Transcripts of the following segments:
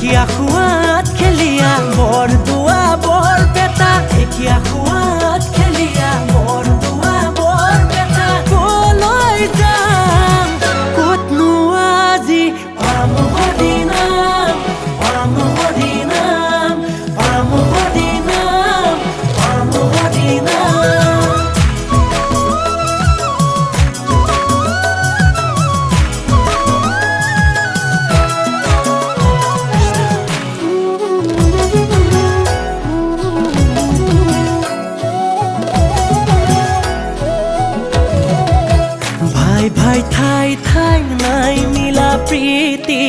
দেখিয়া খুয়াত খেলিয়া বৰ দুৱা বৰ বেটা দেখিয়া প্ৰীতি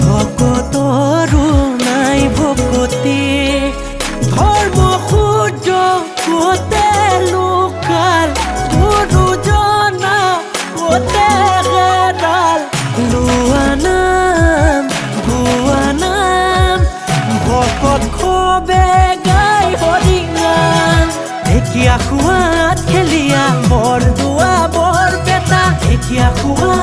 ভকতৰো নাই ভকতি ধৰ্ম সূৰ্য কোতে লোকাল, গুৰুজনা কোতে হেৰাল। লোৱা নাম নাম, ভকত খবে গাই নাম। ঢেকীয়া খোৱাত খেলিয়া বৰ দোৱা